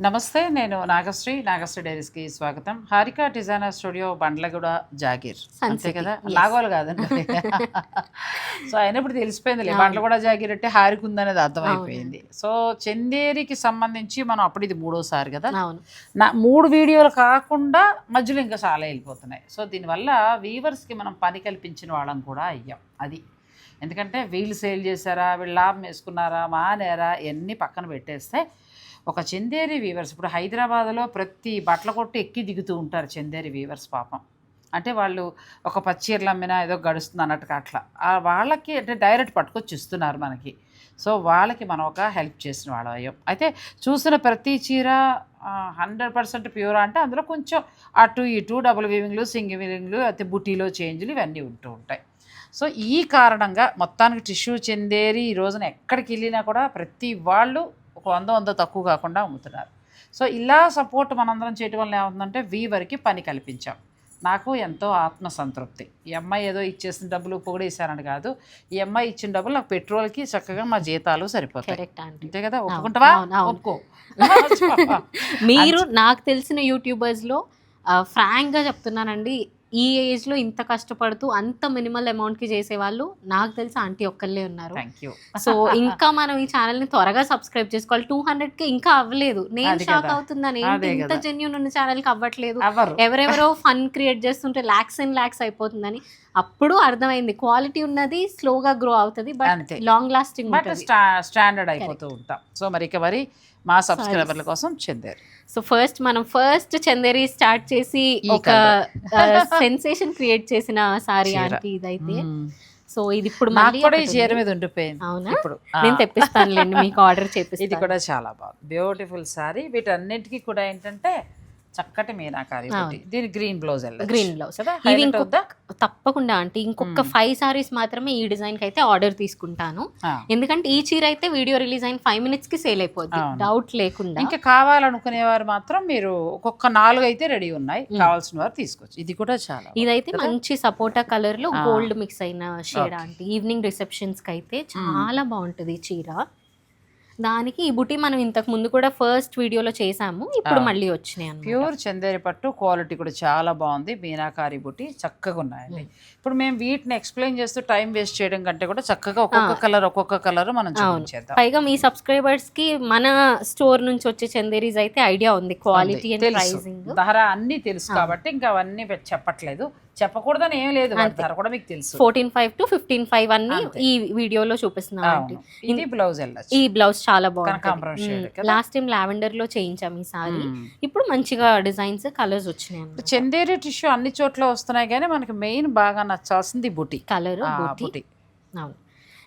నమస్తే నేను నాగశ్రీ. నాగశ్రీ డైరీస్కి స్వాగతం. Harika designer studio Bandlaguda Jagir. అంతే కదా. నాగోలు కాదండి సో అయినప్పుడు తెలిసిపోయింది అవును. బండ్లగూడ జాగీర్ అంటే హారిక ఉందనేది అర్థమైపోయింది. సో చందేరికి సంబంధించి మనం అప్పుడు ఇది మూడోసారి కదా? నా మూడు వీడియోలు కాకుండా మధ్యలో ఇంకా చాలా వెళ్ళిపోతున్నాయి. సో దీనివల్ల వీవర్స్కి మనం పని కల్పించిన వాళ్ళం కూడా అయ్యాం. అది. ఎందుకంటే వీళ్ళు సేల్ చేశారా వీళ్ళు లాభం వేసుకున్నారా మానేరా ఇవన్నీ పక్కన పెట్టేస్తే ఒక చందేరి వీవర్స్. ఇప్పుడు హైదరాబాద్లో ప్రతి బట్టల కొట్టు ఎక్కి దిగుతూ ఉంటారు చందేరి వీవర్స్ పాపం. అంటే వాళ్ళు ఒక పచ్చీరలు అమ్మినా ఏదో గడుస్తుంది అన్నట్టుగా అట్లా. వాళ్ళకి అంటే డైరెక్ట్ పట్టుకొచ్చి ఇస్తున్నారు మనకి. సో వాళ్ళకి మనం ఒక హెల్ప్ చేసిన వాళ్ళం అయ్యాం. అయితే చూసిన ప్రతి చీర హండ్రెడ్ పర్సెంట్ ప్యూర్ అంటే అందులో కొంచెం అటు ఇటు డబుల్ వీవింగ్లు సింగిల్ వీవింగ్లు అయితే బుటీలో చేంజ్లు ఇవన్నీ ఉంటూ ఉంటాయి. సో ఈ కారణంగా మొత్తానికి టిష్యూ చెందేరి ఈ రోజున ఎక్కడికి వెళ్ళినా కూడా ప్రతి వాళ్ళు ఒక వంద వంద తక్కువ కాకుండా అమ్ముతున్నారు. సో ఇలా సపోర్ట్ మనందరం చేయటం వల్ల ఏమవుతుందంటే వీవరికి పని కల్పించాం. నాకు ఎంతో ఆత్మసంతృప్తి. ఈ అమ్మాయి ఏదో ఇచ్చేసిన డబ్బులు పొగిడేశారని కాదు. ఈ అమ్మాయి ఇచ్చిన డబ్బులు నాకు పెట్రోల్కి చక్కగా మా జీతాలు సరిపోతాయి. అంతే కదా? ఒప్పుకుంటావా. ఒప్పుకో. మీరు నాకు తెలిసిన యూట్యూబర్స్లో ఫ్రాంక్గా చెప్తున్నానండి ఈ ఏజ్లో ఇంత కష్టపడుతూ అంత మినిమల్ అమౌంట్కి చేసే వాళ్ళు నాకు తెలిసి ఆంటీ ఒక్కళ్ళే ఉన్నారు. సో ఇంకా మనం ఈ ఛానల్ని త్వరగా సబ్స్క్రైబ్ చేసుకోవాలి. టూ హండ్రెడ్కి ఇంకా అవ్వలేదు. నేను షాక్. అవుతున్నాను అదే ఏంటి ఇంత. జెన్యున్ ఉన్న ఛానల్కి అవ్వట్లేదు. ఎవరు ఎవరెవరో ఫన్ క్రియేట్ చేస్తుంటే లాక్స్ అండ్ లాక్స్ అయిపోతుందని అప్పుడు అర్థమైంది. క్వాలిటీ ఉన్నది స్లోగా గ్రో అవుతుంది బట్. లాంగ్ లాస్టింగ్ స్టాండర్డ్ అయిపోతూ ఉంటాం. సో మరి ఇక మరి మా సబ్స్క్రైబర్ల కోసం చెందారు. సో ఫస్ట్ మనం ఫస్ట్ చందేరి స్టార్ట్ చేసి ఒక సెన్సేషన్ క్రియేట్ చేసిన సారీ. ఆంటీ ఇదైతే. సో ఇది ఇప్పుడు నాకు కూడా ఈ చీర. మీద ఉండిపోయింది. అవునా? ఇప్పుడు నేను తెప్పిస్తానులేండి మీకు ఆర్డర్ ఇది చేపిస్తాను. కూడా చాలా బాగుంది. బ్యూటిఫుల్ సారీ వీటన్నిటికీ కూడా ఏంటంటే చక్కటి మీనాకారి. దీని green blouse green blouse Highlight ఇంకొక? తప్పకుండా ఆంటీ ఇంకొక ఫైవ్ సారీస్ మాత్రమే ఈ డిజైన్కి అయితే ఆర్డర్ తీసుకుంటాను. ఎందుకంటే ఈ చీర అయితే వీడియో రిలీజ్ అయిన ఫైవ్ మినిట్స్కి సేల్ అయిపోద్ది. డౌట్ లేకుండా. ఇంకా కావాలనుకునే వారు మాత్రం మీరు ఒక్కొక్క నాలుగు అయితే రెడీ ఉన్నాయి. కావాల్సిన వారు తీసుకోవచ్చు. ఇది కూడా చాలా. ఇదైతే మంచి సపోటా కలర్లో. గోల్డ్ మిక్స్ అయిన షేడ్ ఆంటీ ఈవినింగ్ రిసెప్షన్స్కి అయితే చాలా బాగుంటది ఈ చీర. దానికి ఈ బుటీ మనం ఇంతకు ముందు కూడా ఫస్ట్ వీడియోలో చేసాము ఇప్పుడు. మళ్ళీ వచ్చినాయి. ప్యూర్ చందేరి పట్టు క్వాలిటీ కూడా చాలా బాగుంది. మీనాకారి బుట్టి చక్కగా ఉన్నాయండి. ఇప్పుడు మేము వీటిని ఎక్స్ప్లెయిన్ చేస్తూ టైం వేస్ట్ చేయడం కంటే కూడా చక్కగా ఒక్కొక్క కలర్ ఒక్కొక్క కలర్ మనం చూపించేద్దాం. పైగా మీ సబ్స్క్రైబర్స్కి మన స్టోర్ నుంచి వచ్చే చందేరీస్ అయితే ఐడియా ఉంది క్వాలిటీ అండ్ ప్రైసింగ్ ధర అన్ని తెలుసు కాబట్టి ఇంకా అవన్నీ చెప్పట్లేదు. చెప్పకూడదని ఏం లేదు. ధర కూడా మీకు తెలుసు. Fourteen five to fifteen five అన్ని. ఈ వీడియోలో చూపిస్తున్నాం. ఇది బ్లౌజ్ ఈ బ్లౌజ్ చాలా బాగుంది? లాస్ట్ టైం లావెండర్లో చేయించాం ఈ సారీ ఇప్పుడు మంచిగా డిజైన్స్ కలర్స్ వచ్చినాయి చందేరి టిష్యూ అన్ని చోట్ల వస్తున్నాయి కానీ మనకి మెయిన్ బాగా నచ్చాల్సింది బుటి. కలర్ బూటీ. అవును.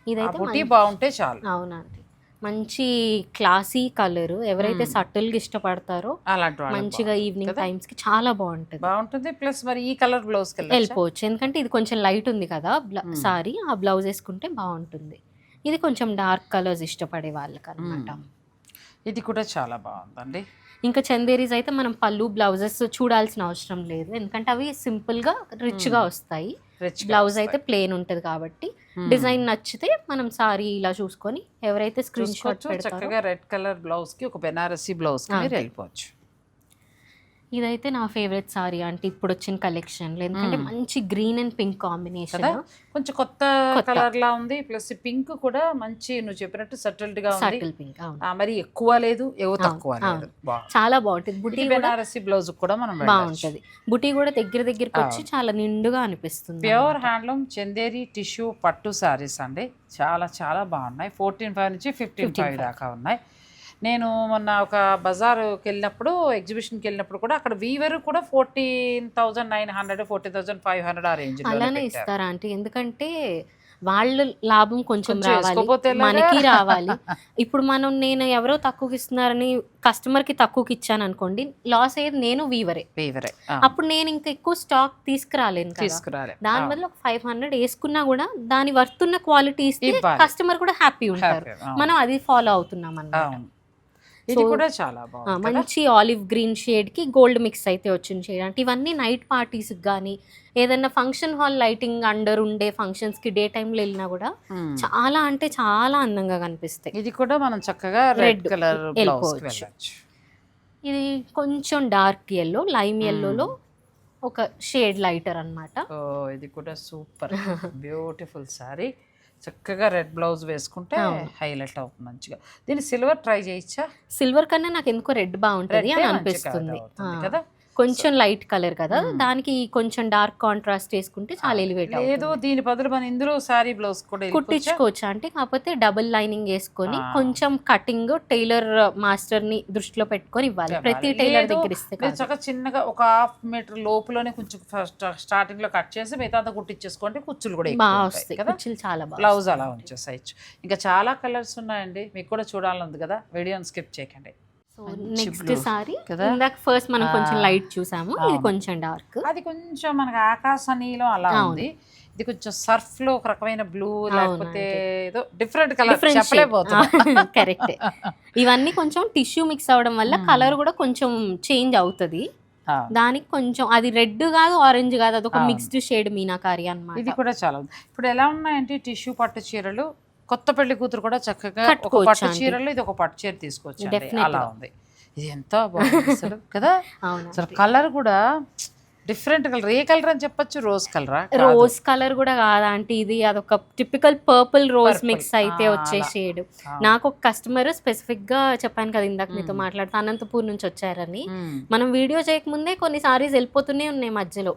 ఇదైతే బుటి బాగుంటే చాలు. అవునండి. మంచి క్లాసీ కలర్ ఎవరైతే సటిల్గా ఇష్టపడతారో మంచిగా ఈవినింగ్ టైమ్స్కి చాలా బాగుంటది. బాగుంటుంది. ప్లస్ మరి ఈ కలర్ బ్లౌజ్ వెళ్ళిపోవచ్చు. ఎందుకంటే ఇది కొంచెం లైట్ ఉంది కదా సారీ ఆ బ్లౌజ్ వేసుకుంటే బాగుంటుంది. ఇది కొంచెం డార్క్ కలర్స్ ఇష్టపడే వాళ్ళకి అనమాట ఇది కూడా చాలా బాగుందండి. ఇంకా చందేరీస్ అయితే మనం పళ్ళు బ్లౌజెస్ చూడాల్సిన అవసరం లేదు. ఎందుకంటే అవి సింపుల్గా రిచ్గా వస్తాయి. రిచ్ బ్లౌజ్ అయితే ప్లెయిన్ ఉంటది కాబట్టి డిజైన్ నచ్చితే మనం సారీ ఇలా చూసుకొని ఎవరైతే స్క్రీన్ షాట్ చక్కగా రెడ్ కలర్ బ్లౌజ్కి ఒక బెనారసీ బ్లౌజ్ వెళ్ళిపోవచ్చు. ఇదైతే నా ఫేవరెట్ సారీ అంటే ఇప్పుడు వచ్చిన కలెక్షన్ ఎందుకంటే మంచి గ్రీన్ అండ్ పింక్ కాంబినేషన్ కొంచెం కొత్త కలర్ లా ఉంది. ప్లస్ పింక్ కూడా మంచి నువ్వు చెప్పినట్టు సెటిల్డ్గా ఉంది. సర్కిల్ పింక్ మరి ఎక్కువ లేదు ఏవో తక్కువ. చాలా బాగుంటుంది. బుటీ బెనారసీ బ్లౌజ్ కూడా మనం బాగుంటది. బుటీ కూడా దగ్గర దగ్గరికి వచ్చి చాలా నిండుగా అనిపిస్తుంది ప్యూర్ హ్యాండ్లూమ్ చందేరి టిష్యూ పట్టు సారీస్ అండి. చాలా చాలా బాగున్నాయి. ఫోర్టీన్ ఫైవ్ నుంచి ఫిఫ్టీన్ ఫైవ్ దాకా ఉన్నాయి. నేను మొన్న ఒక బజార్కి వెళ్ళినప్పుడు ఎగ్జిబిషన్కి వెళ్ళినప్పుడు కూడా అక్కడ వీవర్ కూడా fourteen thousand nine hundred fourteen thousand five hundred ఆ రేంజ్ అలానే ఇస్తారా అంటే ఎందుకంటే వాళ్ళ లాభం కొంచెం రావాలి? మనకి రావాలి. ఇప్పుడు మనం నేను ఎవరో తక్కువకి ఇస్తున్నారని కస్టమర్కి తక్కువకి ఇచ్చాను అనుకోండి లాస్ అయ్యేది నేను వీవరే. వీవరే అప్పుడు నేను ఇంకా ఎక్కువ స్టాక్ తీసుకురాలేను తీసుకురాలే. దాని బదులు ఒక ఫైవ్ హండ్రెడ్ వేసుకున్నా కూడా దాని వర్తున్న క్వాలిటీ ఇస్తే. కస్టమర్ కూడా హ్యాపీ ఉంటారు. మనం అది ఫాలో అవుతున్నాం అన్నమాట ఇది కూడా చాలా? మంచి ఆలివ్ గ్రీన్ షేడ్కి గోల్డ్ మిక్స్ అయితే వచ్చింది షేడ్ అంటే ఇవన్నీ నైట్ పార్టీస్ కానీ ఏదైనా ఫంక్షన్ హాల్ లైటింగ్ అండర్ ఉండే ఫంక్షన్స్కి డే టైంలో వెళ్ళినా కూడా. చాలా అంటే చాలా అందంగా కనిపిస్తాయి. ఇది కూడా మనం చక్కగా రెడ్ కలర్ వెళ్ళిపోవచ్చు. ఇది కొంచెం డార్క్ ఎల్లో లైమ్ ఎల్లోలో ఒక షేడ్ లైటర్ అన్నమాట. ఓ ఇది కూడా సూపర్. Beautiful sorry. చక్కగా రెడ్ బ్లౌజ్ వేసుకుంటే. హైలైట్ అవుతుంది మంచిగా దీన్ని సిల్వర్ ట్రై చేయొచ్చా సిల్వర్ కన్నా నాకు ఎందుకో రెడ్ బాగుంటది అని అనిపిస్తుంది. కదా కొంచెం లైట్ కలర్ కదా మ్మ్. దానికి కొంచెం డార్క్ కాంట్రాస్ట్ వేసుకుంటే చాలా ఎలివేట్ లేదు దీని బదులు మన ఇందులో సారీ బ్లౌజ్ కూడా? కుట్టించుకోవచ్చు అంటే కాకపోతే డబుల్ లైనింగ్ వేసుకొని. కొంచెం కటింగ్ టైలర్ మాస్టర్ని దృష్టిలో పెట్టుకొని ఇవ్వాలి. ప్రతి టైలర్ దగ్గర ఇస్తే. చక్కగా చిన్నగా ఒక హాఫ్ మీటర్ లోపులోనే కొంచెం ఫస్ట్ స్టార్టింగ్లో కట్ చేసి మిగతా అంతా కుట్టించేసుకోండి కుచ్చులు కూడా బాగా వస్తాయి కదా కుర్చీలు చాలా బాగా బ్లౌజ్ అలా ఉంచేసేయచ్చు ఇంకా చాలా కలర్స్ ఉన్నాయండి మీకు కూడా చూడాలని ఉంది కదా వీడియోని స్కిప్ చేయకండి సో నెక్స్ట్ సారీ? ఇందాక ఫస్ట్ మనం కొంచెం. లైట్ చూసాము ఇది. కొంచెం డార్క్ అది కొంచెం మనకి ఆకాశ నీలం అలా. ఉంది ఇది కొంచెం సర్ఫ్లో ఒక రకమైన బ్లూ లేకపోతే ఏదో డిఫరెంట్ కలర్ చెప్పలేకపోతున్నా కరెక్ట్ ఇవన్నీ కొంచెం టిష్యూ మిక్స్ అవడం వల్ల. కలర్ కూడా కొంచెం చేంజ్ అవుతది దానికి కొంచెం అది రెడ్ కాదు ఆరెంజ్ కాదు అదొక అవును. మిక్స్డ్ షేడ్ మీనాకారి ఇది అన్నమాట కూడా చాలా ఉంది ఇప్పుడు ఎలా ఉన్నాయంటే టిష్యూ పట్టు చీరలు కొత్త పెళ్ళి కూతురు కూడా చక్కగా ఒక పట్టు. చీరలు ఇది ఒక పట్టు చీర తీసుకోవచ్చు అలా. ఉంది. ఇది ఎంత బాగుంది అసలు కదా? అసలు కలర్ కూడా డిఫరెంట్ కలర్. ఏ కలర్ అని చెప్పొచ్చు? రోజ్ కలరా? రోజ్ కలర్ కూడా కాదంటే ఇది అదొక టిపికల్ పర్పుల్ రోజ్. మిక్స్ అయితే వచ్చే. షేడ్. నాకు ఒక కస్టమర్ స్పెసిఫిక్గా చెప్పాను కదా ఇందాక మీతో. మాట్లాడుతూ అనంతపూర్ నుంచి వచ్చారని. మనం వీడియో చేయకముందే కొన్ని సారీస్ వెళ్ళిపోతూనే ఉన్నాయి మధ్యలో.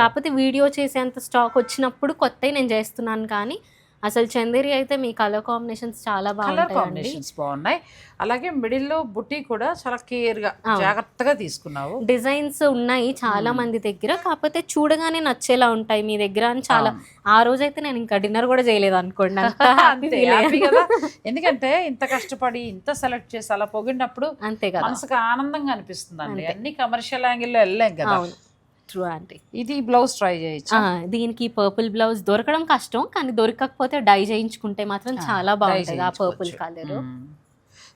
కాకపోతే వీడియో చేసేంత స్టాక్ వచ్చినప్పుడు కొత్తవి నేను చేస్తున్నాను కానీ అసలు చందేరి అయితే మీ కలర్ కాంబినేషన్స్ చాలా కలర్ బాగుంటాయండి కాంబినేషన్స్ బాగున్నాయి అలాగే మిడిల్లో బుట్టి కూడా చాలా కేర్గా. జాగ్రత్తగా తీసుకున్నావు డిజైన్స్ ఉన్నాయి చాలా. మంది దగ్గర కాకపోతే చూడగానే నచ్చేలా ఉంటాయి మీ దగ్గర అని చాలా. ఆ రోజైతే నేను ఇంకా డిన్నర్ కూడా చేయలేదు అనుకోండి అంత happy అంతే feel happy అయ్యాను. కదా ఎందుకంటే ఇంత కష్టపడి ఇంత సెలెక్ట్ చేసి అలా పొగిడినప్పుడు అంతే కదా మనసుకు ఆనందంగా అనిపిస్తుంది అండి. అన్ని కమర్షియల్ యాంగిల్లో వెళ్ళాం కదా అవును ట్రూ ఆంటీ ఇది బ్లౌజ్ ట్రై చేయొచ్చు? దీనికి పర్పుల్ బ్లౌజ్ దొరకడం కష్టం కానీ దొరకకపోతే డై చేయించుకుంటే మాత్రం చాలా బాగుంటుంది ఆ పర్పుల్ కలర్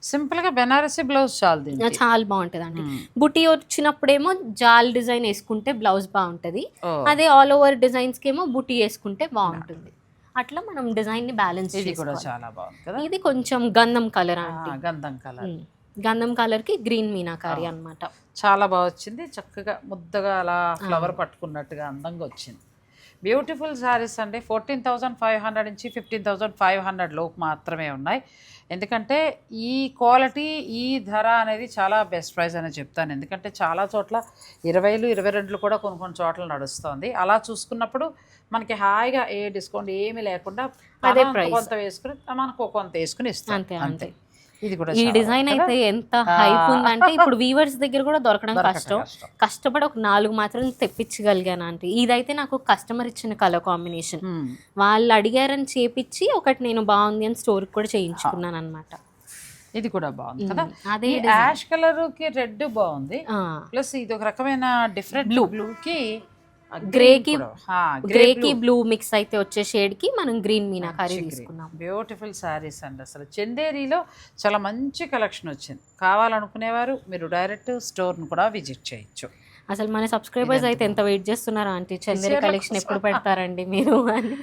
సింపుల్గా బెనారసీ బ్లౌజ్ చాలు చాలా బాగుంటుంది అండి. బుటీ వచ్చినప్పుడేమో జాల్ డిజైన్ వేసుకుంటే బ్లౌజ్ బాగుంటుంది. అదే ఆల్ ఓవర్ డిజైన్స్ కేమో బుటీ వేసుకుంటే బాగుంటుంది. అట్లా మనం డిజైన్ని బ్యాలెన్స్ ఇది కూడా చాలా బాగుంది కదా? ఇది కొంచెం గంధం కలర్ గంధం కలర్ గంధం కలర్కి గ్రీన్ మీనాకారి ఆ. అన్నమాట. చాలా బాగా వచ్చింది. చక్కగా ముద్దగా అలా ఫ్లవర్ పట్టుకున్నట్టుగా అందంగా వచ్చింది. బ్యూటిఫుల్ శారీస్ అండి. ఫోర్టీన్ థౌజండ్ ఫైవ్ హండ్రెడ్ నుంచి ఫిఫ్టీన్ థౌజండ్ ఫైవ్ హండ్రెడ్ లోపు మాత్రమే ఉన్నాయి. ఎందుకంటే ఈ క్వాలిటీ ఈ ధర అనేది చాలా బెస్ట్ ప్రైస్ అని చెప్తాను. ఎందుకంటే చాలా చోట్ల ఇరవైలు ఇరవై రెండులు కూడా కొన్ని కొన్ని చోట్ల నడుస్తుంది. అలా చూసుకున్నప్పుడు మనకి హాయిగా ఏ డిస్కౌంట్ ఏమీ లేకుండా. కొంత వేసుకుని మనకు కొంత వేసుకుని ఇస్తాం అంతే. ఈ డిజైన్? అయితే ఎంత. హైప్ ఉందంటే ఇప్పుడు వీవర్స్ దగ్గర కూడా దొరకడం కష్టం. కష్టం. కష్టపడి ఒక నాలుగు మాత్రం తెప్పించగలిగాను అంటే ఇదైతే నాకు కస్టమర్ ఇచ్చిన కలర్ కాంబినేషన్. వాళ్ళు అడిగారని చేపించి ఒకటి నేను బాగుంది అని స్టోర్ కూడా చేయించుకున్నాను అనమాట ఇది కూడా బాగుంది కదా? అదే యాష్ కలర్కి రెడ్ బాగుంది. ప్లస్ ఇది ఒక రకమైన డిఫరెంట్ బ్లూ బ్లూ కి Grey కి- గ్రే కి గ్రే బ్లూ మిక్స్ అయితే వచ్చే షేడ్కి మనం గ్రీన్ మీనాకారి తీసుకున్నాం. బ్యూటిఫుల్ శారీస్ అండి అసలు. చందేరిలో చాలా మంచి కలెక్షన్ వచ్చింది. కావాలనుకునేవారు మీరు డైరెక్ట్ స్టోర్ను కూడా విజిట్ చేయొచ్చు. అసలు మన సబ్స్క్రైబర్స్ అయితే ఎంత వెయిట్ చేస్తున్నారా ఆంటీ? చందేరి కలెక్షన్. ఎప్పుడు పెడతారండి మీరు అని?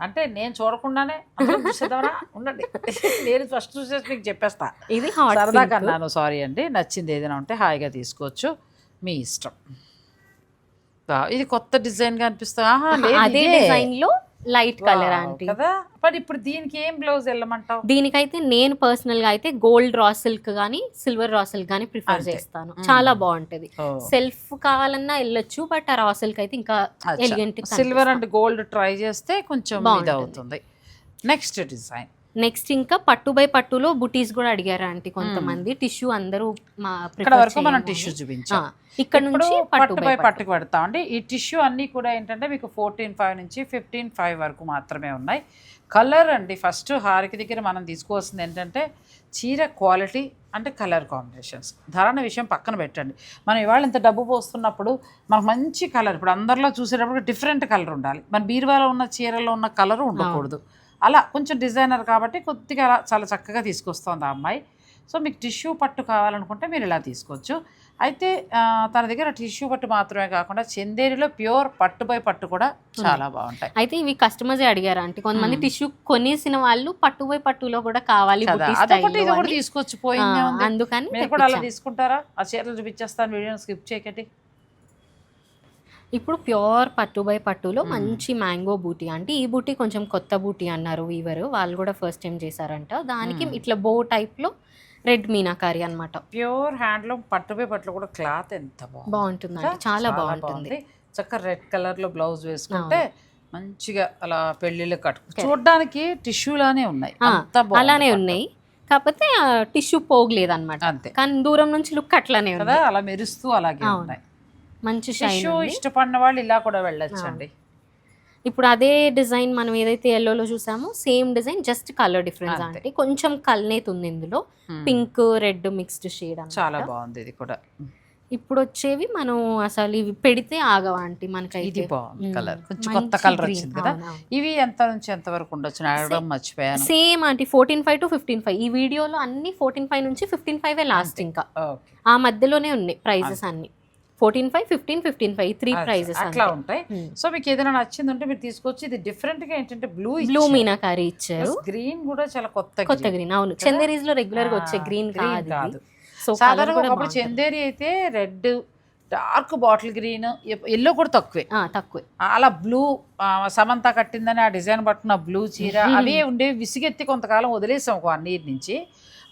అంటే నేను చూడకుండానే చూసేద్దామరా ఉండండి. నేను ఫస్ట్ చూసేసి మీకు చెప్పేస్తా. ఇది సరదాగా అన్నాను సారీ అండి. నచ్చింది ఏదైనా ఉంటే హాయిగా తీసుకోవచ్చు. మీ ఇష్టం. ఇది కొత్త డిజైన్గా అనిపిస్తుంది ఆహా, లేదు, అదే ఇదే. డిజైన్లో లైట్ కలర్ ఆంటీ. కదా? ఇప్పుడు దీనికి ఏం బ్లౌజ్ వెళ్ళమంటావు? దీనికైతే నేను పర్సనల్గా అయితే గోల్డ్ రా సిల్క్ గానీ సిల్వర్ రా సిల్క్ గానీ ప్రిఫర్ అంతే. చేస్తాను. చాలా బాగుంటది. సెల్ఫ్ కావాలన్నా వెళ్ళొచ్చు బట్ ఆ రా సిల్క్ అయితే ఇంకా. Elegant silver and gold try చేస్తే కొంచెం ఇది బాగుంటుంది. అవుతుంది. నెక్స్ట్ డిజైన్ నెక్స్ట్ ఇంకా పట్టు బై పట్టులో బుటీస్ కూడా అడిగారు ఆంటీ కొంతమంది? టిష్యూ అందరూ ఇక్కడ వరకు మనం టిష్యూ. చూపించాం. ఇక్కడ నుంచి పట్టు బై పట్టుకు పెడతామండి ఈ టిష్యూ అన్నీ కూడా ఏంటంటే మీకు ఫోర్టీన్ ఫైవ్ నుంచి ఫిఫ్టీన్ ఫైవ్ వరకు మాత్రమే ఉన్నాయి. కలర్ అండి ఫస్ట్ హారికి దగ్గర మనం తీసుకోవాల్సింది ఏంటంటే చీర క్వాలిటీ అంటే కలర్ కాంబినేషన్స్. ధరణ విషయం పక్కన పెట్టండి. మనం ఇవాళ ఇంత డబ్బు పోస్తున్నప్పుడు మనకు మంచి కలర్ ఇప్పుడు అందరిలో చూసేటప్పుడు డిఫరెంట్ కలర్ ఉండాలి. మన బీరువాలో ఉన్న చీరలో ఉన్న కలర్ ఉండకూడదు. అలా కొంచెం డిజైనర్ కాబట్టి కొద్దిగా అలా చాలా చక్కగా తీసుకొస్తుంది ఆ అమ్మాయి. సో మీకు టిష్యూ పట్టు కావాలనుకుంటే మీరు ఇలా తీసుకోవచ్చు. అయితే తన దగ్గర టిష్యూ పట్టు మాత్రమే కాకుండా చందేరిలో ప్యూర్ పట్టు బై పట్టు కూడా చాలా బాగుంటాయి. అయితే ఇవి కస్టమర్స్ అడిగారు అంటే కొంతమంది. టిష్యూ కొనేసిన వాళ్ళు పట్టుపోయి పట్టులో కూడా కావాలి అదొకటి ఇది కూడా. తీసుకొచ్చి పోయిందే అందుకని మీరు కూడా అలా. తీసుకుంటారా? ఆ చీరలు చూపించేస్తాను వీడియోని స్కిప్ చేయకండి. ఇప్పుడు ప్యూర్ పట్టు బై పట్టులో. మంచి మ్యాంగో బూటీ. అంటే ఈ బూటీ కొంచెం కొత్త బూటీ అన్నారు వీవర్. వాళ్ళు కూడా ఫస్ట్ టైం చేశారంట. దానికి. ఇట్లా బో టైప్లో రెడ్ మీనాకారి అన్నమాట. ప్యూర్ హ్యాండ్లూమ్ పట్టు బై పట్లు కూడా క్లాత్ ఎంత బాగుంటుందండి. కదా? చాలా బాగుంటుంది. చక్కగా రెడ్ కలర్లో బ్లౌజ్ వేసుకుంటే మంచిగా అలా పెళ్ళిళ్ళు కట్టు చూడడానికి టిష్యూ లానే ఉన్నాయి. అలానే. ఉన్నాయి. కాకపోతే టిష్యూ పోగలేదు అనమాట అంతే. కానీ దూరం నుంచి లుక్ అట్లానే కదా ఉంది. అలా మెరుస్తూ అలాగే. ఉన్నాయి. మంచి షైన్ ఇష్టపడిన వాళ్ళు ఇలా కూడా వెళ్ళొచ్చండి. ఇప్పుడు అదే డిజైన్ మనం ఏదైతే ఎల్లోలో చూసామో same design just colour difference. అంటే కొంచెం కల్నేత్ ఉంది ఇందులో. Hmm. Pink red mixed shade చాలా బాగుంది ఇది కూడా. ఇప్పుడు వచ్చేవి మనం అసలు ఇవి పెడితే ఆగవా ఇది మనకైతే. కలర్ కొంచెం మంచి కొత్త కలర్. వచ్చింది కదా. ఇవి ఎంత నుంచి ఎంత వరకు ఉండొచ్చు? అడగడం మర్చిపోయాను. Same aunty fourteen five to fifteen five ఈ వీడియోలో అన్ని ఫోర్టీన్ ఫైవ్ నుంచి ఫిఫ్టీన్ ఫైవ్ లాస్ట్ ఇంకా. ఆ మధ్యలోనే ఉన్నాయి ప్రైజెస్ అన్ని. Fourteen five fifteen fifteen five three prices అట్లా ఉంటాయి. సో మీకు ఏదైనా నచ్చింది ఉంటే మీరు తీసుకొచ్చి ఇది డిఫరెంట్గా ఏంటంటే బ్లూ బ్లూ మీనాకారి ఇచ్చారు. గ్రీన్ కూడా చాలా కొత్త కొత్త గ్రీన్ అవును. చందేరీస్లో రెగ్యులర్గా వచ్చే గ్రీన్ కాదు సో సాధారణంగా చందేరి అయితే red dark bottle green yellow కూడా తక్కువే. తక్కువే. అలా బ్లూ సమంత కట్టిందని ఆ డిజైన్ పట్టుకున్న బ్లూ చీర అవే ఉండేవి. విసిగెత్తి కొంతకాలం వదిలేసాం ఒక వన్ ఇయర్ నుంచి.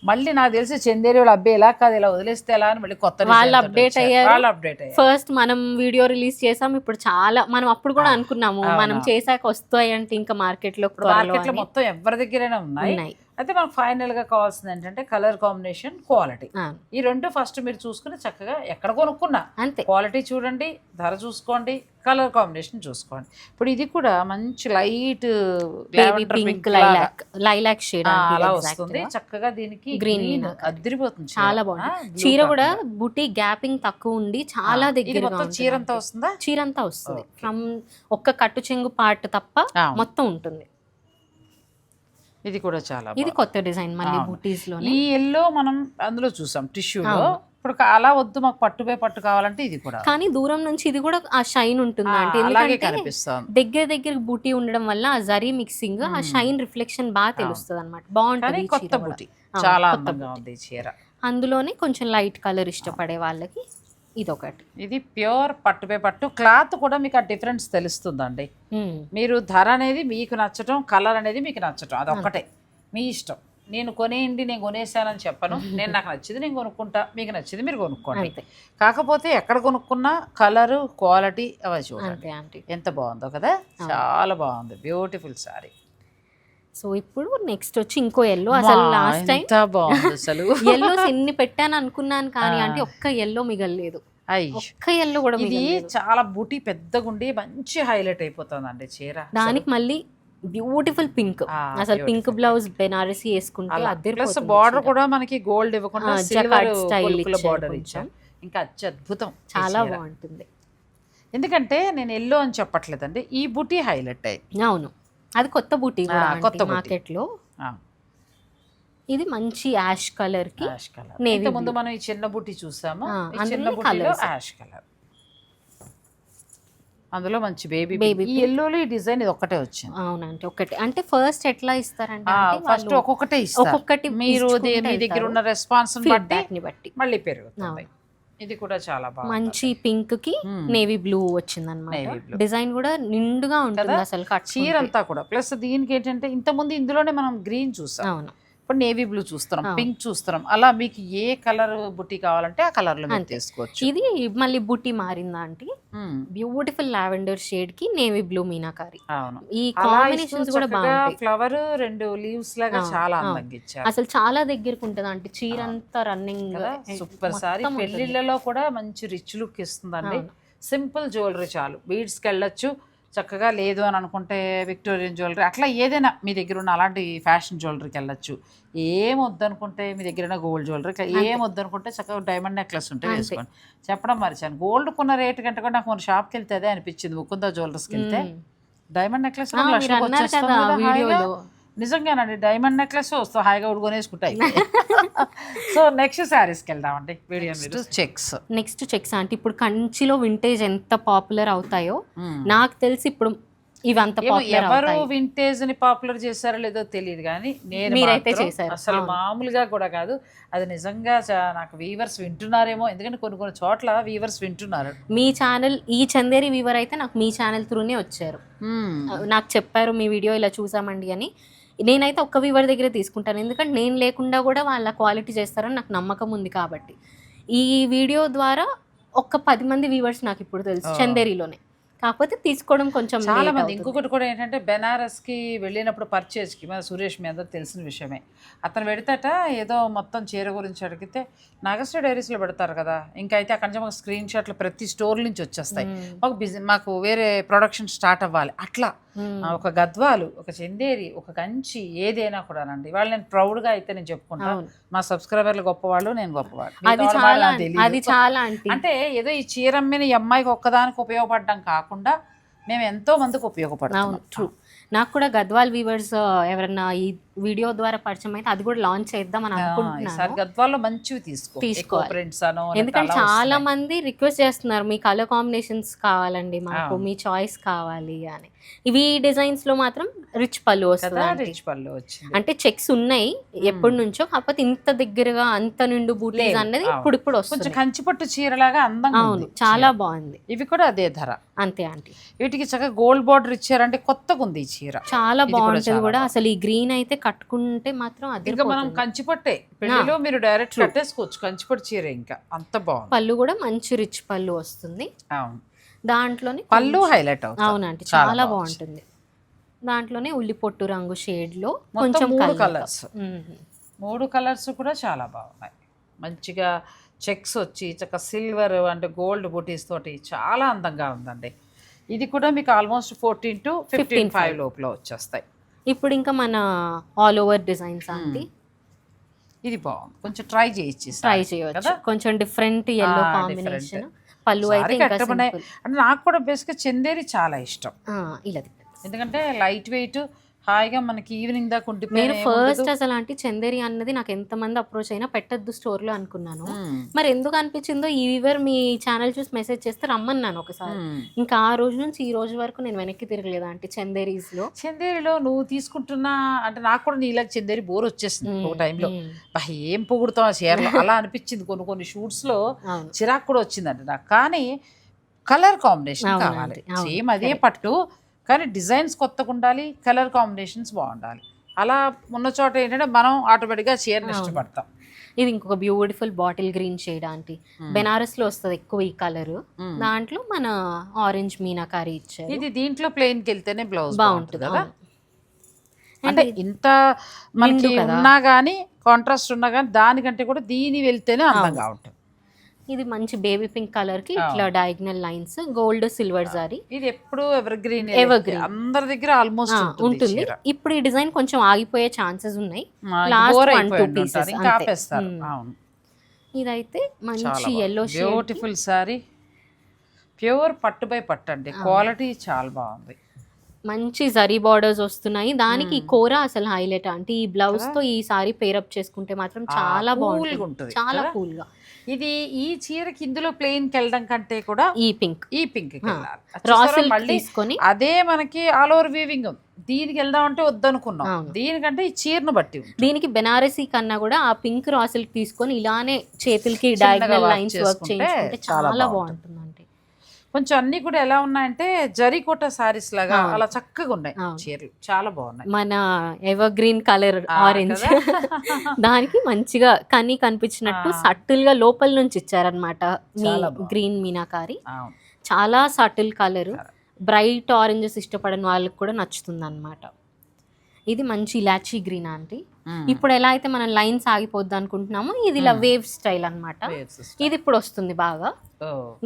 మళ్ళీ నాకు తెలిసి చందేరి వాళ్ళు అబ్బాయి ఎలా కాదు ఇలా వదిలేస్తే ఎలా అని మళ్ళీ కొత్త వాళ్ళు వచ్చారు. అయ్యారు. వాళ్ళు అప్డేట్ అయ్యారు ఫస్ట్ మనం వీడియో రిలీజ్ చేసాం ఇప్పుడు చాలా మనం అప్పుడు కూడా అనుకున్నాము. మనం చేశాక వస్తాయి అంటే ఇంకా మార్కెట్లో ఇప్పుడు మార్కెట్లో మొత్తం ఎవరి దగ్గరైనా ఉన్నాయి అయితే మనకు ఫైనల్గా కావాల్సింది ఏంటంటే కలర్ కాంబినేషన్ క్వాలిటీ. ఈ రెండు ఫస్ట్ మీరు చూసుకుని చక్కగా ఎక్కడ కొనుక్కున్నా అంతే. క్వాలిటీ చూడండి ధర చూసుకోండి కలర్ కాంబినేషన్ చూసుకోండి. ఇప్పుడు ఇది కూడా మంచి light pink lilac lilac shade అలా వస్తుంది. చక్కగా దీనికి గ్రీన్. అదిరిపోతుంది. చాలా బాగుంది. చీర కూడా. బుటీ గ్యాపింగ్ తక్కువ ఉండి చాలా ఆ, ఇది దగ్గరగా మొత్తం ఉంటుంది చీర అంతా. ఆంటీ. వస్తుందా? చీర అంతా వస్తుంది. ఫ్రమ్ ఒక్క కట్టు చెంగు పార్ట్ తప్ప మొత్తం ఉంటుంది. ఇది కూడా చాలా ఇది. కొత్త డిజైన్ మళ్ళీ. బూటీస్లోనే ఈ ఎల్లో మనం అందులో చూసాం టిష్యూలో. ఇప్పుడు అలా వద్దు మాకు పట్టుపై పట్టు కావాలంటే ఇది కూడా కానీ దూరం నుంచి ఇది కూడా ఆ షైన్ ఉంటుంది అంటే ఎందుకంటే దగ్గర దగ్గర బూటీ ఉండడం వల్ల ఆ జరీ మిక్సింగ్ ఆ. షైన్ రిఫ్లెక్షన్ బాగా తెలుస్తుంది అనమాట బాగుంటుంది కొత్త. బుటి చాలా అందంగా. ఉంది చీర అందులోనే కొంచెం లైట్ కలర్ ఇష్టపడే వాళ్ళకి ఇదొకటి. ఇది ప్యూర్ పట్టుపై పట్టు. క్లాత్ కూడా మీకు ఆ డిఫరెన్స్ తెలుస్తుందండి. మీరు ధర అనేది మీకు నచ్చటం కలర్ అనేది మీకు నచ్చటం. అది ఒక్కటే మీ ఇష్టం. నేను కొనేయండి నేను కొనేసానని చెప్పను. నేను నాకు నచ్చింది నేను కొనుక్కుంటా. మీకు నచ్చింది మీరు కొనుక్కోండి. కాకపోతే ఎక్కడ కొనుక్కున్నా కలరు క్వాలిటీ అవి చూడండి. ఎంత బాగుందో కదా? చాలా బాగుంది. బ్యూటిఫుల్ సారీ సో ఇప్పుడు నెక్స్ట్ వచ్చి ఇంకో ఎల్లో అసలు లాస్ట్ టైం అసలు. ఎల్లోస్ ఎన్ని పెట్టాను అనుకున్నాను కానీ. అంటే ఒక్క ఎల్లో మిగలలేదు. ఒక్క ఎల్లో కూడా ఇది చాలా బుటీ పెద్దగుండి మంచి హైలైట్ అయిపోతుందండి చీర. దానికి మళ్ళీ బ్యూటిఫుల్ పింక్ అసలు పింక్. బ్లౌజ్ బెనారసీ వేసుకుంటే ప్లస్ బార్డర్. కూడా మనకి గోల్డ్ ఇవ్వకుండా సిల్వర్ ఇచ్చారు బార్డర్. ఇచ్చాం. ఇంకా అత్యద్భుతం ఈ చాలా. బాగుంటుంది. ఎందుకంటే నేను ఎల్లో అని చెప్పట్లేదండి ఈ బుటీ హైలైట్ అయ్యి అవును. అది కొత్త బూటీ కొత్త బూటీ. మార్కెట్లో. ఆ, ఇది మంచి యాష్ కలర్కి ఇంత ముందు. మనం ఈ చిన్న బుట్టి చూసాము. చిన్న బుట్టిలో. Ash colour. అందులో మంచి బేబీ Baby ఈ ఎల్లోలో ఈ డిజైన్ ఇది ఒక్కటే వచ్చింది. అవునంటే ఒకటి అంటే ఫస్ట్ ఎట్లా ఇస్తారంటే ఫస్ట్ ఒక్కొక్కటే ఇస్తారు. ఒక్కొక్కటి మీరు మీ దగ్గర. ఉన్న రెస్పాన్స్ బట్టి బట్టి. మళ్ళీ పెరుగుతుంది. ఇది కూడా చాలా బాగుంది మంచి పింక్కి. నేవీ బ్లూ వచ్చింది అనమాట. డిజైన్ కూడా నిండుగా ఉంటుంది? అసలు చీర అంతా కూడా ప్లస్ దీనికి ఏంటంటే ఇంతకుముందు ఇందులోనే మనం గ్రీన్ చూసాం అవును ఇప్పుడు నేవీ బ్లూ చూస్తున్నాం. పింక్ చూస్తున్నాం. అలా మీకు ఏ కలర్ బుట్టి కావాలంటే ఆ కలర్లో. తీసుకోవచ్చు. ఇది మళ్ళీ బుట్టి మారిందా అంటే బ్యూటిఫుల్ లావెండర్ షేడ్కి నేవీ బ్లూ మీనాకారి. అవును. ఈ కాంబినేషన్స్ కూడా బాగుంటాయి. ఫ్లవర్ రెండు లీవ్స్ లాగా చాలా. అందంగా ఇచ్చారు. అసలు చాలా దగ్గరకు ఉంటుంది అంటే చీర అంతా రన్నింగ్ సూపర్ సారీ. పెళ్ళిళ్ళలో కూడా మంచి రిచ్ లుక్ ఇస్తుందండి. సింపుల్ జ్యువెలరీ చాలు. బీడ్స్కి వెళ్ళొచ్చు. చక్కగా లేదు అని అనుకుంటే విక్టోరియన్ జ్యువెలరీ అట్లా ఏదైనా మీ దగ్గర ఉన్న అలాంటి ఫ్యాషన్ జ్యువెలరీకి వెళ్ళొచ్చు. ఏం వద్దనుకుంటే మీ దగ్గర గోల్డ్ జ్యువెలరీ ఏం వద్దనుకుంటే చక్కగా డైమండ్ నెక్లెస్ ఉంటే. వేసుకోండి. చెప్పడం మర్చాను గోల్డ్ కొన్న రేట్ కంటే కూడా నాకు మన షాప్కి వెళ్తే అదే అనిపించింది ముకుందా జ్యువెలర్స్కి వెళ్తే. డైమండ్ నెక్లెస్ నిజంగానండి డైమండ్ నెక్లెస్ వస్తాం హాయిగా ఉడుకొనేసుకుంటాయి సో నెక్స్ట్ శారీస్కి వెళ్దామండి. వీడియో చెక్స్ నెక్స్ట్ చెక్స్ అంటే ఇప్పుడు కంచిలో వింటేజ్ ఎంత పాపులర్ అవుతాయో నాకు తెలిసి ఇప్పుడు ఇవి అంత పాపులర్ ఎవరు వింటేజ్ని పాపులర్ చేశారో లేదో తెలియదు కానీ నేను మీరైతే చేశారు. అసలు. మామూలుగా కూడా కాదు. అది నిజంగా నాకు వీవర్స్ వింటున్నారేమో. ఎందుకంటే కొన్ని కొన్ని చోట్ల వీవర్స్ వింటున్నారు. మీ ఛానల్ ఈ చందేరి వీవర్ అయితే నాకు మీ ఛానల్ త్రూనే వచ్చారు. నాకు చెప్పారు మీ వీడియో ఇలా చూసామండి అని. నేనైతే ఒక్క వీవర్ దగ్గరే తీసుకుంటాను. ఎందుకంటే నేను లేకుండా కూడా వాళ్ళ క్వాలిటీ చేస్తారని నాకు నమ్మకం ఉంది కాబట్టి. ఈ వీడియో ద్వారా ఒక్క పది మంది వీవర్స్ నాకు ఇప్పుడు తెలుసు. చందేరిలోనే. కాకపోతే తీసుకోవడం కొంచెం చాలా మంది. ఇంకొకటి కూడా ఏంటంటే బెనారస్కి వెళ్ళినప్పుడు పర్చేస్కి మన సురేష్ మీ అందరూ తెలిసిన విషయమే. అతను పెడతాట ఏదో మొత్తం చీర గురించి అడిగితే నాగశ్రీ డైరీస్లో పెడతారు కదా ఇంకా అయితే అక్కడి నుంచి మాకు స్క్రీన్ షాట్లు ప్రతి స్టోర్ నుంచి వచ్చేస్తాయి. మాకు బిజీ మాకు వేరే ప్రొడక్షన్ స్టార్ట్ అవ్వాలి. అట్లా. ఒక గద్వాలు ఒక చందేరి ఒక కంచి ఏదైనా కూడానండి. వాళ్ళు నేను ప్రౌడ్గా అయితే నేను చెప్పుకుంటా అవును. మా సబ్స్క్రైబర్లు గొప్పవాళ్ళు నేను గొప్పవాళ్ళు అది చాలా అంటే ఏదో ఈ చీర అమ్మిన ఈ అమ్మాయికి ఒక్కదానికి ఉపయోగపడడం కాకుండా మేము ఎంతో మందికి ఉపయోగపడతాం ట్రూ నాకు కూడా గద్వాల్ వీవర్స్ ఎవరన్నా ఈ వీడియో ద్వారా పరిచయం అయితే అది కూడా లాంచ్ చేద్దాం అని అనుకుంటున్నాను. గద్వాల్లో మంచివి తీసుకో. ఎందుకంటే చాలా. మంది రిక్వెస్ట్ చేస్తున్నారు మీ కలర్ కాంబినేషన్స్ కావాలండి మాకు. మీ చాయిస్ కావాలి అని. ఇవి డిజైన్స్లో మాత్రం రిచ్ పళ్ళు వస్తుంది. రిచ్ పళ్ళు అంటే చెక్స్ ఉన్నాయి ఎప్పటి నుంచో కాకపోతే ఇంత దగ్గరగా అంత నిండు బూటీస్ అవును. ఇప్పుడు ఇప్పుడు కొంచెం వస్తుంది కంచిపట్టు చీరలాగా అందంగా అవును ఉంది చాలా. బాగుంది. ఇవి కూడా అదే ధర. అంతే ఆంటీ వీటికి చక్కగా గోల్డ్ బార్డర్ ఇచ్చారంటే కొత్తగా ఉంది ఈ చీర. చాలా బాగుంటది కూడా. అసలు ఈ గ్రీన్ అయితే కట్టుకుంటే మాత్రం ఇంకా మనం అది కంచిపట్టే. పెళ్ళిలో మీరు డైరెక్ట్ కట్టేసుకోవచ్చు. కంచిపట్టు చీర ఇంకా. అంత బాగుంది. పళ్ళు కూడా మంచి రిచ్ పళ్ళు వస్తుంది. అవును. దాంట్లోనే పళ్ళు హైలైట్ అవుతుంది అవునండి చాలా. బాగుంటుంది. దాంట్లోనే ఉల్లి పొట్టు రంగు షేడ్లో మొత్తం కొంచెం మూడు కలర్ కలర్స్ మూడు కలర్స్ కూడా చాలా బాగున్నాయి. మంచిగా చెక్స్ వచ్చి చక్క సిల్వర్ అంటే గోల్డ్ బుటీస్ తోటి చాలా అందంగా ఉందండి. ఇది కూడా మీకు almost fourteen to fifteen five లోపల వచ్చేస్తాయి. ఇప్పుడు ఇంకా మన ఆల్ ఓవర్ డిజైన్స్ అండి. ఇది బాగుంది. కొంచెం ట్రై చేయొచ్చు ట్రై కదా? కొంచెం డిఫరెంట్ ఎల్లో కాంబినేషన్ పళ్ళు అయితే ఇంకా. అంటే నాకు కూడా బేసిక్గా చందేరి చాలా ఇష్టం. ఆ, ఇలా. ఎందుకంటే లైట్ వెయిట్ హాయిగా మనకి ఈవినింగ్ దాకా నేను ఉండిపోయిన ఫస్ట్ అసలు అంటే చందేరి అన్నది నాకు ఎంతమంది అప్రోచ్ అయినా పెట్టద్దు స్టోర్లో అనుకున్నాను. మరి ఎందుకు అనిపించిందో ఈ వీవర్ మీ ఛానల్ చూసి మెసేజ్ చేస్తే రమ్మన్నాను ఒకసారి. ఇంకా ఆ రోజు నుంచి ఈ రోజు వరకు నేను వెనక్కి తిరగలేదు అంటే చందేరీస్లో. చందేరిలో నువ్వు తీసుకుంటున్న అంటే నాకు కూడా నీలా చందేరి బోర్ వచ్చేసింది ఒక టైంలో ఏం పొగుడుతాం ఆ చీరలో? అలా అనిపించింది కొన్ని కొన్ని షూట్స్లో. చిరాకు కూడా వచ్చిందండి నాకు. కానీ కలర్ కాంబినేషన్ కావాలి. సేమ్ అదే పట్టు. కానీ డిజైన్స్ కొత్తగా ఉండాలి కలర్ కాంబినేషన్స్ బాగుండాలి. అలా ఉన్న చోట ఏంటంటే మనం ఆటోమేటిక్గా చీరని. ఇష్టపడతాం. ఇది ఇంకొక beautiful bottle green shade aunty. బెనారస్లో వస్తుంది ఎక్కువ ఈ కలర్. దాంట్లో మన ఆరెంజ్ మీనాకారి ఇచ్చారు. ఇది దీంట్లో ప్లెయిన్కి వెళ్తేనే బ్లౌజ్ బాగుంటుంది కదా. అంటే ఇంత మనకి. ఉన్నా కానీ కాంట్రాస్ట్ ఉన్నా కానీ దానికంటే కూడా దీని వెళ్తేనే అందంగా ఉంటుంది. ఇది మంచి బేబీ పింక్ కలర్కి ఇట్లా డయాగ్నల్ లైన్స్ గోల్డ్ సిల్వర్ జారీ ఇది ఎప్పుడు ఎవర్ గ్రీన్ Evergreen. అందరి దగ్గర ఆల్మోస్ట్ ఉంటుంది ఇప్పుడు ఈ డిజైన్ కొంచెం ఆగిపోయే ఛాన్సెస్ ఉన్నాయి. అవును. ఇదైతే మంచి ఎల్లో బ్యూటిఫుల్ సారీ ప్యూర్ పట్టు బై పట్టు అండి. క్వాలిటీ చాలా బాగుంది. మంచి జరీ బార్డర్స్ వస్తున్నాయి. దానికి ఈ కూర అసలు హైలైట్ అంటే ఈ బ్లౌజ్తో ఈ సారీ పేరప్ చేసుకుంటే మాత్రం చాలా బాగుంటుంది. ఉంటుంది చాలా? కూల్గా. ఇది ఈ చీరకి ఇందులో ప్లెయిన్కి వెళ్ళడం కంటే కూడా ఈ పింక్ ఈ పింక్ తీసుకొని అదే మనకి ఆల్ ఓవర్ వీవింగ్ దీనికి వెళ్దాం అంటే వద్దనుకున్నాం. దీనికంటే ఈ చీరను బట్టి. దీనికి బెనారసీ కన్నా కూడా ఆ పింక్ రా సిల్క్ తీసుకొని ఇలానే చేతులకి డయాగ్నల్ లైన్స్ వర్క్ చేయించుకుంటే చాలా బాగుంటుంది. కొంచెం అన్ని కూడా ఎలా ఉన్నాయంటే జరీకోట సారీస్ లాగా. అలా చక్కగా ఉన్నాయి. చీరలు చాలా బాగున్నాయి మన ఎవర్ గ్రీన్ కలర్ ఆరెంజ్? దానికి మంచిగా కనీ కనిపించినట్టు. సటిల్గా లోపల నుంచి ఇచ్చారనమాట. గ్రీన్ మీనాకారి. చాలా సటిల్ కలర్. బ్రైట్ ఆరెంజెస్ ఇష్టపడని వాళ్ళకి కూడా నచ్చుతుంది అనమాట ఇది మంచి ఇలాచీ గ్రీన్ ఆంటీ. ఇప్పుడు ఎలా అయితే మనం లైన్స్ ఆగిపోద్ది అనుకుంటున్నామో ఇది ఇలా వేవ్ స్టైల్ system. ఇది ఇప్పుడు వస్తుంది బాగా.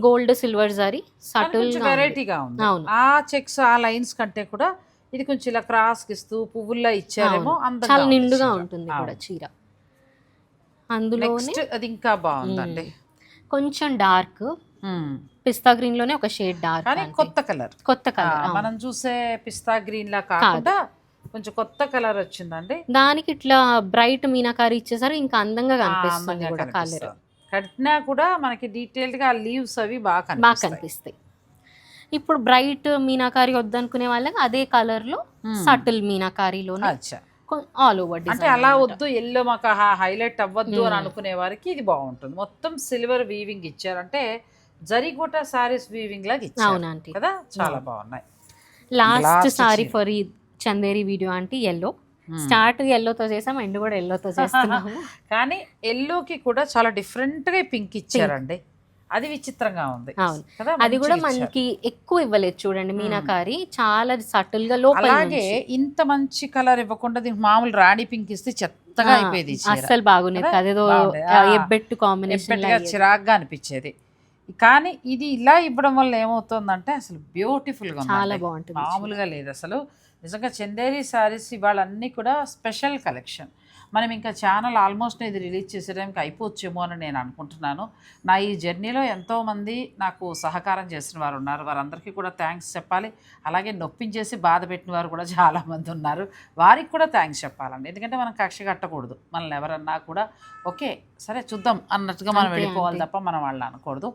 గోల్డ్ సిల్వర్ జరీ సటిల్ వెరైటీగా ఉంది. అవును. ఆ చెక్స్ ఆ లైన్స్ కంటే కూడా ఇది కొంచెం ఇలా క్రాస్ ఇస్తూ పువ్వుల్లా ఇచ్చారేమో చాలా నిండుగా. ఉంటుంది. కూడా చీర. అందులోనే అది ఇంకా బాగుందండి. కొంచెం డార్క్. పిస్తా గ్రీన్లోనే ఒక షేడ్ డార్క్ కొత్త కలర్. కొత్త కలర్ మనం చూసే పిస్తా గ్రీన్ లా కాకుండా కొంచెం కొత్త కలర్ వచ్చిందండి. దానికి ఇట్లా బ్రైట్ మీనాకారి ఇచ్చేసరికి ఇంకా అందంగా కనిపిస్తుంది కూడా కలర్. కట్టినా కూడా మనకి డీటెయిల్డ్గా లీవ్స్ అవి బాగా బాగా కనిపిస్తాయి. ఇప్పుడు బ్రైట్ మీనాకారి వద్దనుకునే వాళ్ళకి అదే కలర్లో Hmm. సటిల్ మీనాకారిలోనే అచ్చా. ఆల్ ఓవర్ అంటే అలా వద్దు ఎల్లో మాకు హైలైట్ అవ్వద్దు అని అనుకునే వారికి ఇది బాగుంటుంది. మొత్తం సిల్వర్ వీవింగ్ ఇచ్చారంటే జరీగోట సారీస్ వీవింగ్ లాగా ఇచ్చారు. కదా? చాలా బాగున్నాయి. లాస్ట్ సారీ. ఫర్ ఈ చందేరి వీడియో అంటే ఎల్లో Hmm. స్టార్ట్ ఎల్లోతో చేసాం ఎండ్ కూడా ఎల్లోతో చేస్తున్నాము. కానీ ఎల్లోకి కూడా చాలా డిఫరెంట్గా పింక్ ఇచ్చారండి. అది విచిత్రంగా ఉంది. అవును. అది కూడా. మనకి ఎక్కువ ఇవ్వలేదు చూడండి మీనాకారి. చాలా సటిల్గా లోపల అలాగే ఇంత మంచి కలర్ ఇవ్వకుండా దీనికి మామూలు రాణి పింక్ ఇస్తే చెత్తగా అయిపోయేది. అస్సలు బాగునేది కదా? అదేదో. ఎబ్బెట్టు కాంబినేషన్ చిరాగ్గా అనిపించేది. కానీ ఇది ఇలా ఇవ్వడం వల్ల ఏమవుతుందంటే అసలు బ్యూటిఫుల్గా చాలా బాగుంటుంది మామూలుగా లేదు అసలు. నిజంగా చందేరి శారీస్ ఇవాళ అన్నీ కూడా స్పెషల్ కలెక్షన్. మనం ఇంకా ఛానల్ ఆల్మోస్ట్ ఇది రిలీజ్ చేసేయడానికి అయిపోవచ్చేమో అని నేను అనుకుంటున్నాను. నా ఈ జర్నీలో ఎంతోమంది నాకు సహకారం చేసిన వారు ఉన్నారు. వారందరికీ కూడా థ్యాంక్స్ చెప్పాలి. అలాగే నొప్పించేసి బాధ పెట్టిన వారు కూడా చాలామంది ఉన్నారు. వారికి కూడా థ్యాంక్స్ చెప్పాలండి. ఎందుకంటే మనం కక్ష కట్టకూడదు. మనల్ని ఎవరన్నా కూడా ఓకే సరే చూద్దాం అన్నట్టుగా మనం వెళ్ళిపోవాలి. తప్ప మనం వాళ్ళని అనకూడదు.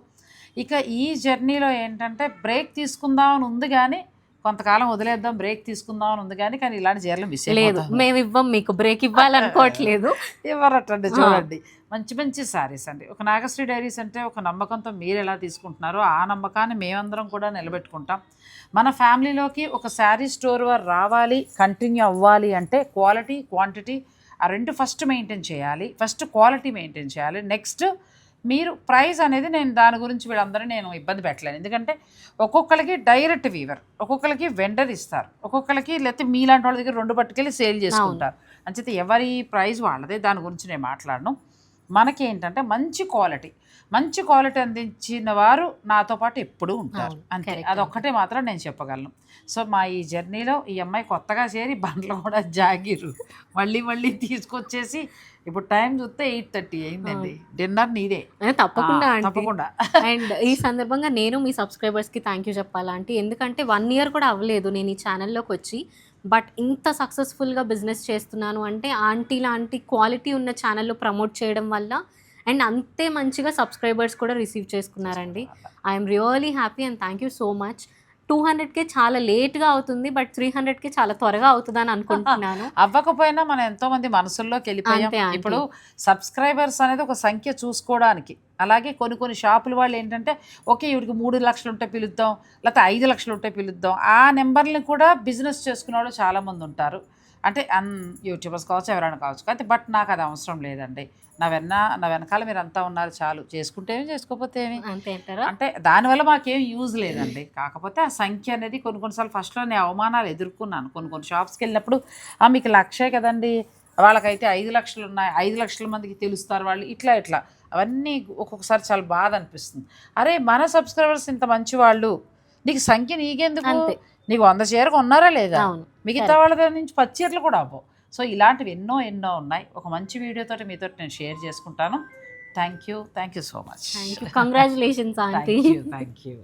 ఇక ఈ జర్నీలో ఏంటంటే బ్రేక్ తీసుకుందామని ఉంది కానీ కొంతకాలం వదిలేద్దాం బ్రేక్ తీసుకుందాం అని ఉంది కానీ కానీ ఇలాంటి చీరలు మిస్ లేదు మేము ఇవ్వం మీకు బ్రేక్ ఇవ్వాలనుకోవట్లేదు. ఇవ్వరటండి చూడండి. మంచి మంచి శారీస్ అండి. ఒక నాగశ్రీ డైరీస్ అంటే ఒక నమ్మకంతో మీరు ఎలా తీసుకుంటున్నారో ఆ నమ్మకాన్ని మేమందరం కూడా నిలబెట్టుకుంటాం. మన ఫ్యామిలీలోకి ఒక శారీ స్టోర్ వారు రావాలి కంటిన్యూ అవ్వాలి అంటే క్వాలిటీ క్వాంటిటీ ఆ రెండు ఫస్ట్ మెయింటైన్ చేయాలి. ఫస్ట్ క్వాలిటీ మెయింటైన్ చేయాలి. నెక్స్ట్ మీరు ప్రైస్ అనేది నేను దాని గురించి వీళ్ళందరూ నేను ఇబ్బంది పెట్టలేను. ఎందుకంటే ఒక్కొక్కరికి డైరెక్ట్ వీవర్ ఒక్కొక్కరికి వెండర్ ఇస్తారు ఒక్కొక్కరికి లేకపోతే మీలాంటి వాళ్ళ దగ్గర రెండు పట్టుకెళ్ళి సేల్ చేసుకుంటారు. అంచేత ఎవరి ప్రైస్ వాళ్ళదే దాని గురించి నేను మాట్లాడను. మనకి ఏంటంటే మంచి క్వాలిటీ మంచి క్వాలిటీ అందించిన వారు నాతో పాటు ఎప్పుడూ ఉంటారు. అంతే. అదొక్కటే మాత్రం నేను చెప్పగలను. సో మా ఈ జర్నీలో ఈ అమ్మాయి కొత్తగా చేరి బండ్లు కూడా జాగిరు మళ్ళీ మళ్ళీ తీసుకొచ్చేసి ఇప్పుడు టైం చూస్తే ఎయిట్ థర్టీ అయిందండి. డిన్నర్ నీదే. తప్పకుండా తప్పకుండా. అండ్ ఈ సందర్భంగా నేను మీ సబ్స్క్రైబర్స్కి థ్యాంక్ యూ చెప్పాలంటే ఎందుకంటే వన్ ఇయర్ కూడా అవ్వలేదు నేను ఈ ఛానల్లోకి వచ్చి. బట్ ఇంత సక్సెస్ఫుల్గా బిజినెస్ చేస్తున్నాను అంటే ఆంటీ లాంటి క్వాలిటీ ఉన్న ఛానల్లో ప్రమోట్ చేయడం వల్ల అండ్ అంతే మంచిగా సబ్స్క్రైబర్స్ కూడా రిసీవ్ చేసుకున్నారండి. I'm really happy and thank you so much two హండ్రెడ్కే చాలా లేట్గా అవుతుంది బట్ త్రీ హండ్రెడ్కి చాలా త్వరగా అవుతుందని అనుకుంటున్నాను. అవ్వకపోయినా మనం ఎంతో మంది మనసుల్లోకి వెళ్ళిపోయాం. ఇప్పుడు సబ్స్క్రైబర్స్ అనేది ఒక సంఖ్య చూసుకోవడానికి అలాగే కొన్ని కొన్ని షాపుల వాళ్ళు ఏంటంటే ఓకే ఇవిడికి మూడు లక్షలు ఉంటే పిలుద్దాం లేకపోతే ఐదు లక్షలు ఉంటే పిలుద్దాం. ఆ నెంబర్ని కూడా బిజినెస్ చేసుకునే వాళ్ళు చాలామంది ఉంటారు. అంటే అన్ యూట్యూబర్స్ కావచ్చు ఎవరైనా కావచ్చు. అయితే బట్ నాకు అది అవసరం లేదండి. నా వెన్న నా వెనకాల మీరు అంతా ఉన్నారు చాలు. చేసుకుంటేమి చేసుకోకపోతే ఏమి? అంతే అంటారా? అంటే దానివల్ల మాకేం యూజ్ లేదండి. కాకపోతే ఆ సంఖ్య అనేది కొన్ని కొన్నిసార్లు ఫస్ట్లో నేను అవమానాలు ఎదుర్కొన్నాను. కొన్ని కొన్ని షాప్స్కి వెళ్ళినప్పుడు "ఆ, మీకు లక్షే కదండి. వాళ్ళకైతే ఐదు లక్షలు ఉన్నాయి. ఐదు లక్షల మందికి తెలుస్తారు వాళ్ళు. ఇట్లా ఇట్లా. అవన్నీ ఒక్కొక్కసారి చాలా బాధ అనిపిస్తుంది. అరే మన సబ్స్క్రైబర్స్ ఇంత మంచి వాళ్ళు. నీకు సంఖ్య నీకెందుకు. నీకు వంద చీరకు ఉన్నారా లేదా? మిగతా వాళ్ళ దగ్గర నుంచి పది చీరలు కూడా అవ్వవు. సో ఇలాంటివి ఎన్నో ఎన్నో ఉన్నాయి. ఒక మంచి వీడియోతో మీతో నేను షేర్ చేసుకుంటాను. Thank you thank you so much congratulations aunty thank you thank you